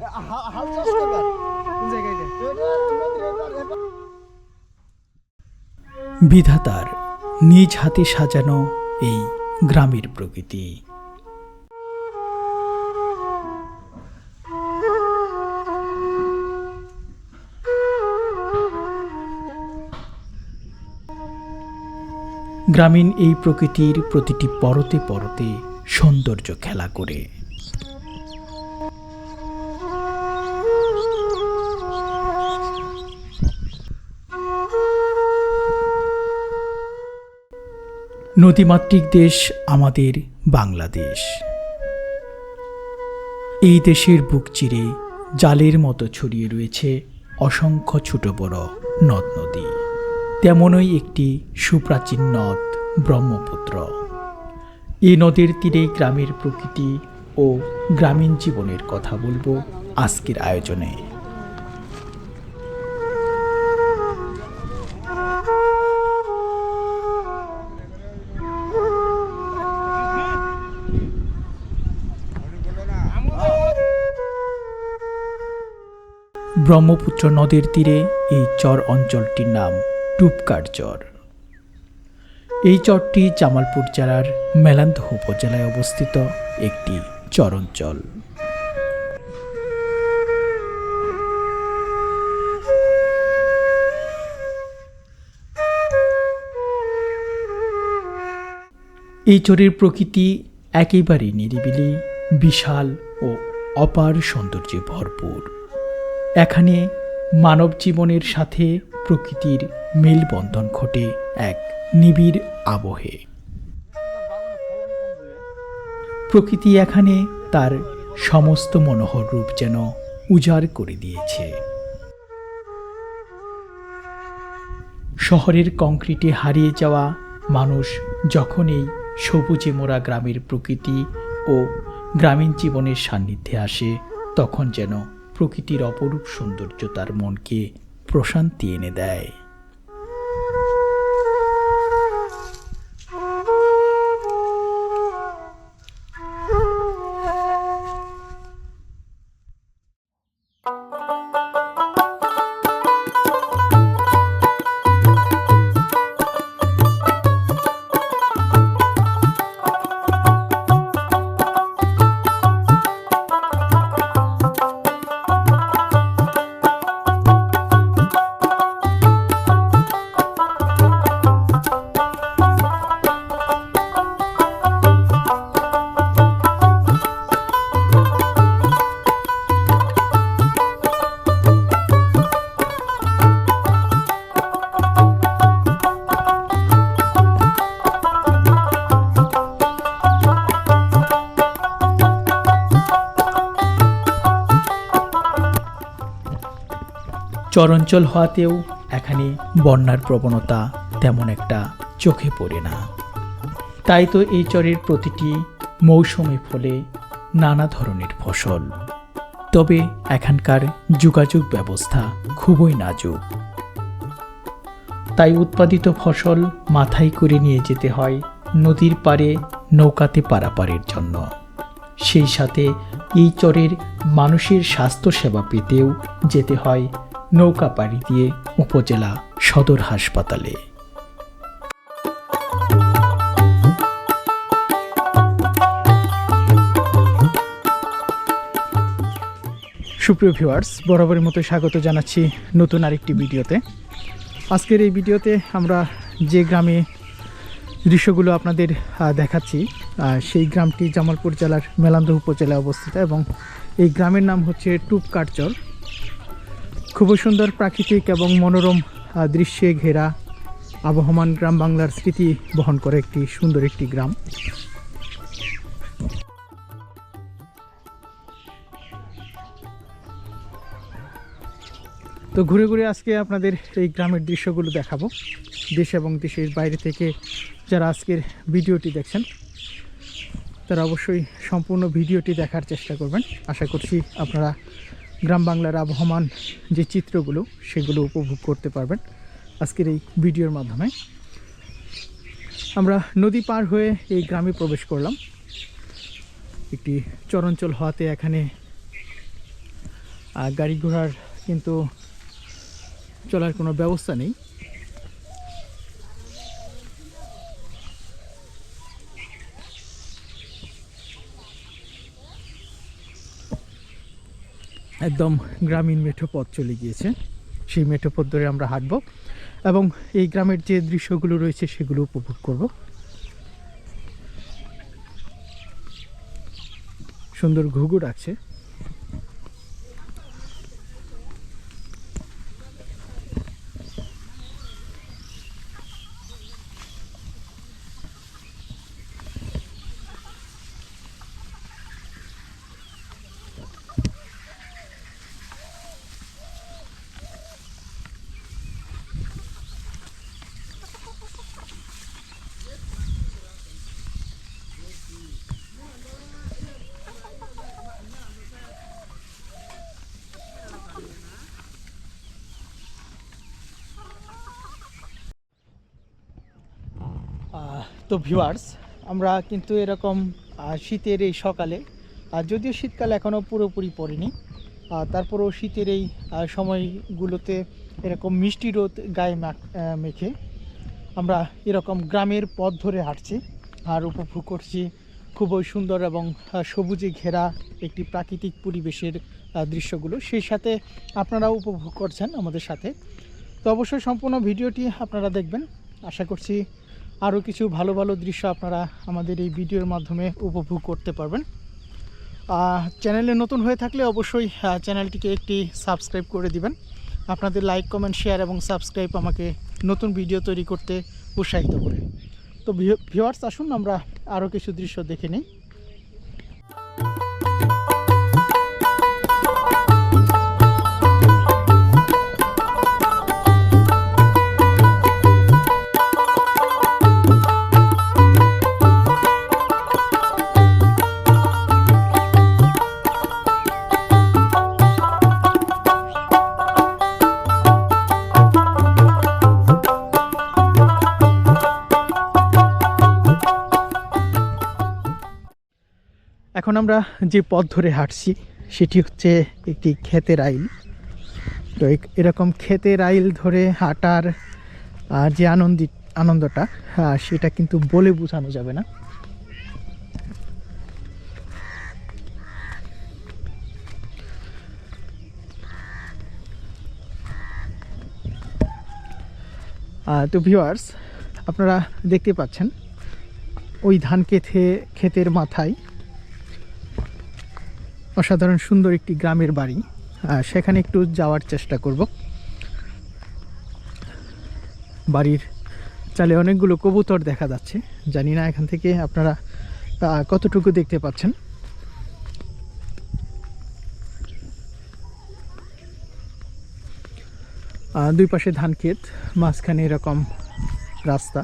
হাল চাষ। কোন জায়গায় এপার। বিধাতার নিজ হাতে সাজানো এই গ্রামের প্রকৃতি গ্রামীণ এই প্রকৃতির প্রতিটি পরতে পরতে সৌন্দর্য খেলা করে নদীমাতৃক দেশ আমাদের বাংলাদেশ। এই দেশের বুক চিরে জালের মতো ছড়িয়ে রয়েছে অসংখ্য ছোট বড় নদ নদী। তেমনই একটি সুপ্রাচীন নদ ব্রহ্মপুত্র। এই নদীর তীরে গ্রামের প্রকৃতি ও গ্রামীণ জীবনের কথা বলব আজকের আয়োজনে। ব্রহ্মপুত্র নদের তীরে এই চর অঞ্চলটির নাম টুপকার চর। এই চরটি জামালপুর জেলার মেলান্দহ উপজেলায় অবস্থিত একটি চর অঞ্চল এই চরের প্রকৃতি একেবারেই নিরিবিলি, বিশাল ও অপার সৌন্দর্যে ভরপুর। এখানে মানব জীবনের সাথে প্রকৃতির মেলবন্ধন ঘটে এক নিবিড় আবহে। প্রকৃতি এখানে তার সমস্ত মনোহর রূপ যেন উজাড় করে দিয়েছে। শহরের কংক্রিটে হারিয়ে যাওয়া মানুষ যখন এই সবুজে মোড়া গ্রামের প্রকৃতি ও গ্রামীণ জীবনের সান্নিধ্যে আসে, তখন যেন প্রকৃতির অপরূপ সৌন্দর্য তার মনকে প্রশান্তি এনে দেয়। চরাঞ্চল হওয়াতেও এখানে বন্যার প্রবণতা তেমন একটা চোখে পড়ে না। তাই তো এই চরের প্রতিটি মৌসুমে ফলে নানা ধরনের ফসল। তবে এখানকার যোগাযোগ ব্যবস্থা খুবই নাজুক। তাই উৎপাদিত ফসল মাথায় করে নিয়ে যেতে হয় নদীর পারে নৌকাতে পারাপারের জন্য। সেই সাথে এই চরের মানুষের স্বাস্থ্যসেবা পেতেও যেতে হয় নৌকা পাড়ি দিয়ে উপজেলা সদর হাসপাতালে। সুপ্রিয় ভিউয়ার্স, বরাবরের মতো স্বাগত জানাচ্ছি নতুন আরেকটি ভিডিওতে। আজকের এই ভিডিওতে আমরা যে গ্রামে দৃশ্যগুলো আপনাদের দেখাচ্ছি সেই গ্রামটি জামালপুর জেলার মেলান্দ উপজেলায় অবস্থিত এবং এই গ্রামের নাম হচ্ছে টুপকাটচর খুবই সুন্দর প্রাকৃতিক এবং মনোরম দৃশ্যে ঘেরা আবহমান গ্রাম বাংলার স্মৃতি বহন করে একটি সুন্দর একটি গ্রাম। তো ঘুরে ঘুরে আজকে আপনাদের এই গ্রামের দৃশ্যগুলো দেখাবো। দেশ এবং দেশের বাইরে থেকে যারা আজকের ভিডিওটি দেখছেন, তারা অবশ্যই সম্পূর্ণ ভিডিওটি দেখার চেষ্টা করবেন। আশা করছি আপনারা গ্রাম বাংলার আবহমান যে চিত্রগুলো, সেগুলো উপভোগ করতে পারবেন আজকের এই ভিডিওর মাধ্যমে। আমরা নদী পার হয়ে এই গ্রামে প্রবেশ করলাম। একটি চরঞ্চল হওয়াতে এখানে গাড়ি ঘোড়ার কিন্তু চলার কোনো ব্যবস্থা নেই। একদম গ্রামীণ মেঠো পথ চলে গিয়েছে। সেই মেঠো পথ ধরে আমরা হাঁটবো এবং এই গ্রামের যে দৃশ্যগুলো রয়েছে সেগুলো উপভোগ করব। সুন্দর ঘুঘুর ডাকছে তো ভিউয়ার্স আমরা কিন্তু এরকম শীতের এই সকালে আর যদিও শীতকাল এখনও পুরোপুরি পড়েনি তারপরেও শীতের এই সময়গুলোতে এরকম মিষ্টি রোদ গায়ে মেখে আমরা এরকম গ্রামের পথ ধরে হাঁটছি, আর উপভোগ করছি খুবই সুন্দর এবং সবুজে ঘেরা একটি প্রাকৃতিক পরিবেশের দৃশ্যগুলো। সেই সাথে আপনারাও উপভোগ করছেন আমাদের সাথে। তো অবশ্যই সম্পূর্ণ ভিডিওটি আপনারা দেখবেন। আশা করছি আরও কিছু ভালো ভালো দৃশ্য আপনারা আমাদের এই ভিডিওর মাধ্যমে উপভোগ করতে পারবেন। চ্যানেলে নতুন হয়ে থাকলে অবশ্যই চ্যানেলটিকে একটি সাবস্ক্রাইব করে দিবেন। আপনাদের লাইক, কমেন্ট, শেয়ার এবং সাবস্ক্রাইব আমাকে নতুন ভিডিও তৈরি করতে উৎসাহিত করে। তো ভিওয়ার্স আসুন, আমরা আরও কিছু দৃশ্য দেখে নিই। এখন আমরা যে পথ ধরে হাঁটছি, সেটি হচ্ছে একটি ক্ষেতের আইল। তো এরকম ক্ষেতের আইল ধরে হাঁটার যে আনন্দি আনন্দটা সেটা কিন্তু বলে বোঝানো যাবে না। তো ভিউয়ার্স, আপনারা দেখতে পাচ্ছেন, ওই ধান খেতে ক্ষেতের মাথায় অসাধারণ সুন্দর একটি গ্রামের বাড়ি। সেখানে একটু যাওয়ার চেষ্টা করব। বাড়ির চালে অনেকগুলো কবুতর দেখা যাচ্ছে। জানি না এখান থেকে আপনারা কতটুকু দেখতে পাচ্ছেন। দুই পাশে ধান ক্ষেত, মাঝখানে এরকম রাস্তা।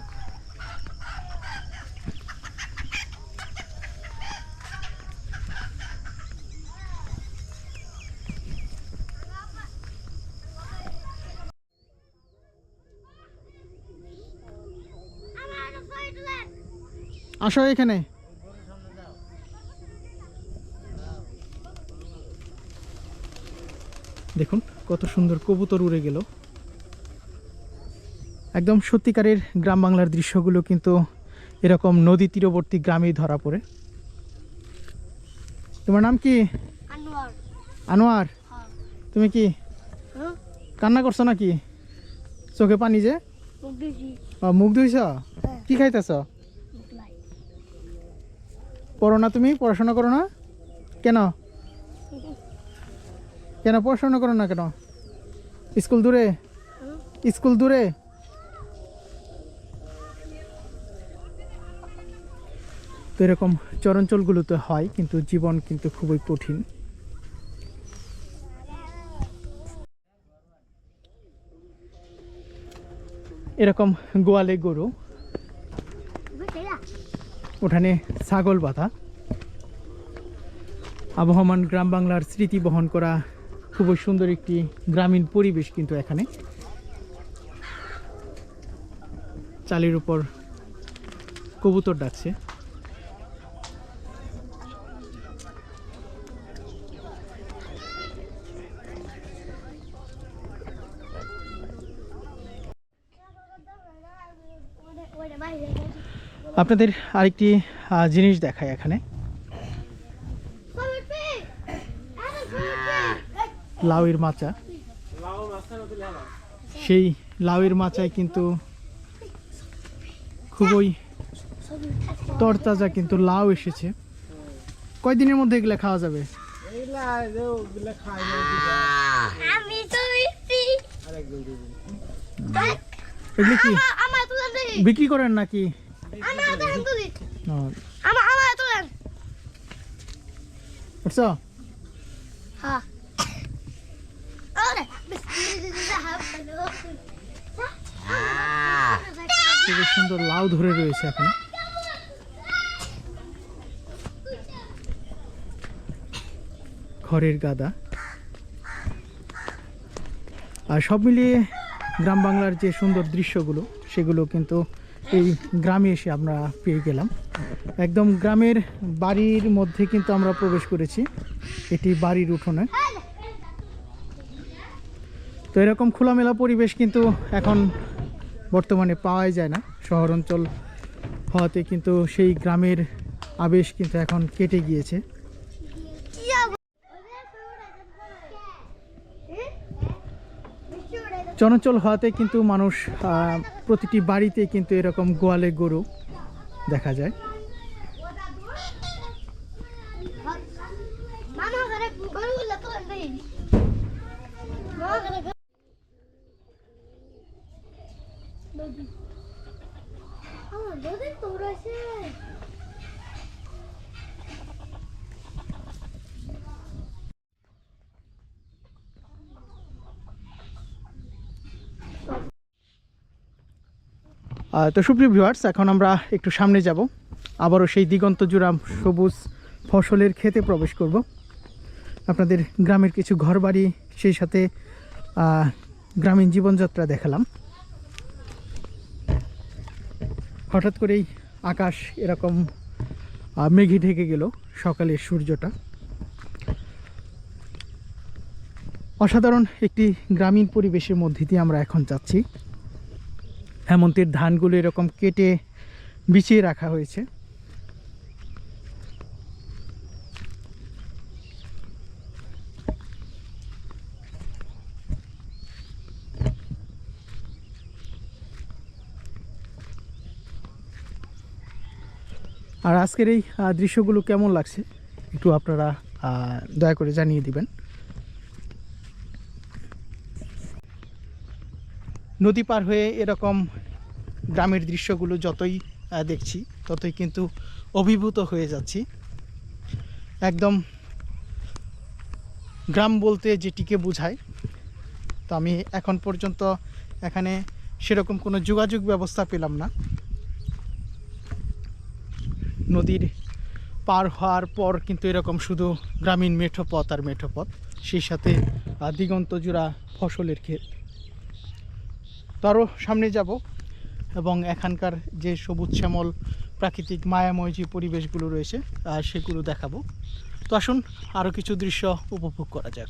আসো এখানে। দেখুন কত সুন্দর কবুতর উড়ে গেল। একদম সত্যিকারের গ্রাম বাংলার দৃশ্যগুলো কিন্তু এরকম নদী তীরবর্তী গ্রামেই ধরা পড়ে। তোমার নাম কি? আনোয়ার। হ্যাঁ। তুমি কি? হ্যাঁ। কান্না করছ নাকি? চোখে পানি যে? মুখ ধুইছ? হ্যাঁ। কি খাইতেছ? পড়ো না তুমি, পড়াশোনা করো না? কেন? কেন পড়াশোনা করো না কেন? স্কুল দূরে? স্কুল দূরে? তো এরকম চরাঞ্চলগুলোতে হয়, কিন্তু জীবন কিন্তু খুবই কঠিন। এরকম গোয়ালে গরু উঠানে ছাগল বাঁধা। আবহমান গ্রাম বাংলার স্মৃতি বহন করা খুবই সুন্দর একটি গ্রামীণ পরিবেশ কিন্তু এখানে। চালের উপর কবুতর ডাকছে বাইরে আপনাদের আরেকটি জিনিস দেখায় এখানে। লাউয়ের মাচা। সেই লাউয়ের মাচায় কিন্তু খুবই তরতাজা কিন্তু লাউ এসেছে। কয়দিনের মধ্যে এগুলো খাওয়া যাবে? এগুলি কি? বিক্রি করেন নাকি? বুঝছ হ্যাঁ। হ্যালো সুন্দর লাউ ধরে রয়েছে এখানে। খড়ের গাদা। আর সব মিলিয়ে গ্রাম বাংলার যে সুন্দর দৃশ্যগুলো সেগুলো কিন্তু এই গ্রামে এসে আমরা পেয়ে গেলাম। একদম গ্রামের বাড়ির মধ্যে কিন্তু আমরা প্রবেশ করেছি। এটি বাড়ির উঠোনে। তো এরকম খোলামেলা পরিবেশ কিন্তু এখন বর্তমানে পাওয়াই যায় না। শহর অঞ্চল হওয়াতে কিন্তু সেই গ্রামের আবেশ কিন্তু এখন কেটে গিয়েছে কি আবার চঞ্চল হওয়াতে কিন্তু মানুষ প্রতিটি বাড়িতে কিন্তু এরকম গোয়ালে গরু দেখা যায়। Thank ঘরে গরুগুলো তুলেন দেখি মামা ঘরে গরু- নদী আমার নদীর তোমরাছে আহ, তো সুপ্রিয় ভিউয়ার্স এখন আমরা একটু সামনে যাব। আবারও সেই দিগন্ত জোড়া সবুজ ফসলের খেতে প্রবেশ করব। আপনাদের গ্রামের কিছু ঘরবাড়ি, সেই সাথে গ্রামীণ জীবনযাত্রা দেখালাম। হঠাৎ করেই আকাশ এরকম মেঘে ঢেকে গেল সকালের সূর্যটা। অসাধারণ একটি গ্রামীণ পরিবেশের মধ্যে দিয়ে আমরা এখন যাচ্ছি। হেমন্তের ধানগুলো এরকম কেটে বিছিয়ে রাখা হয়েছে। আর আজকের এই দৃশ্যগুলো কেমন লাগছে? একটু আপনারা দয়া করে জানিয়ে দিবেন। নদী পার হয়ে এরকম গ্রামের দৃশ্যগুলো যতই দেখছি, ততই কিন্তু অভিভূত হয়ে যাচ্ছি। একদম গ্রাম বলতে যেটিকে বোঝায়, তো আমি এখন পর্যন্ত এখানে সেরকম কোনো যোগাযোগ ব্যবস্থা পেলাম না। নদীর পার হওয়ার পর কিন্তু এরকম শুধু গ্রামীণ মেঠো পথ আর মেঠো পথ, সেই সাথে দিগন্ত জোড়া ফসলের ক্ষেত। তো আরও সামনে যাব এবং এখানকার যে সবুজ শ্যামল প্রাকৃতিক মায়াময় যে পরিবেশগুলো রয়েছে সেগুলো দেখাবো। তো আসুন আরও কিছু দৃশ্য উপভোগ করা যাক।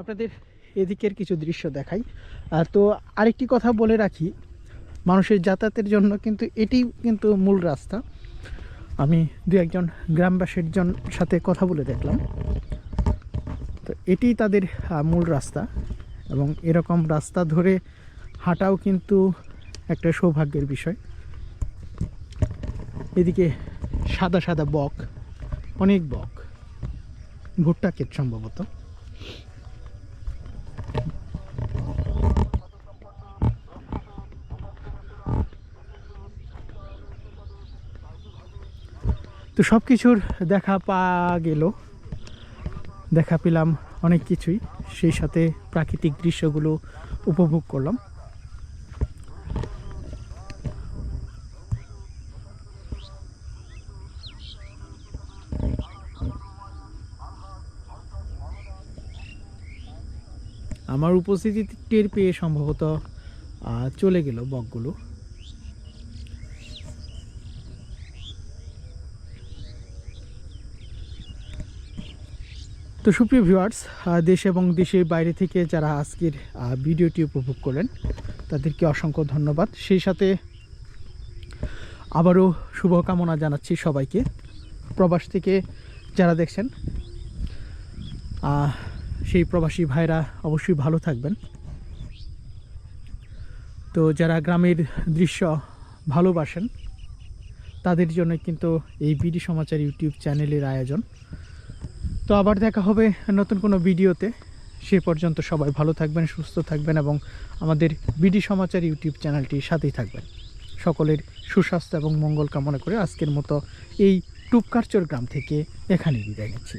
আপনাদের এদিকের কিছু দৃশ্য দেখাই। তো আরেকটি কথা বলে রাখি, মানুষের যাতায়াতের জন্য কিন্তু এটি কিন্তু মূল রাস্তা। আমি দু একজন গ্রামবাসীর জন সাথে কথা বলে দেখলাম। তো এটি তাদের মূল রাস্তা এবং এরকম রাস্তা ধরে হাঁটাও কিন্তু একটা সৌভাগ্যের বিষয়। এদিকে সাদা সাদা বক, অনেক বক, ভুট্টা ক্ষেত সম্ভবত। তো সব কিছুর দেখা পা গেল। দেখা পেলাম অনেক কিছুই। সেই সাথে প্রাকৃতিক দৃশ্যগুলো উপভোগ করলাম। আমার উপস্থিতি টের পেয়ে সম্ভবত চলে গেল বকগুলো। তো সুপ্রিয় ভিউয়ার্স দেশ এবং দেশের বাইরে থেকে যারা আজকের ভিডিওটি উপভোগ করলেন, তাদেরকে অসংখ্য ধন্যবাদ। সেই সাথে আবারও শুভকামনা জানাচ্ছি সবাইকে। প্রবাস থেকে যারা দেখছেন সেই প্রবাসী ভাইরা অবশ্যই ভালো থাকবেন। তো যারা গ্রামের দৃশ্য ভালোবাসেন, তাদের জন্য কিন্তু এই বিডি সমাচার ইউটিউব চ্যানেলের আয়োজন। তো আবার দেখা হবে নতুন কোনো ভিডিওতে। সে পর্যন্ত সবাই ভালো থাকবেন, সুস্থ থাকবেন এবং আমাদের বিডি সমাচার ইউটিউব চ্যানেলটির সাথেই থাকবেন। সকলের সুস্বাস্থ্য এবং মঙ্গল কামনা করে আজকের মতো এই টুপকারচর গ্রাম থেকে এখানেই বিদায় নিচ্ছি।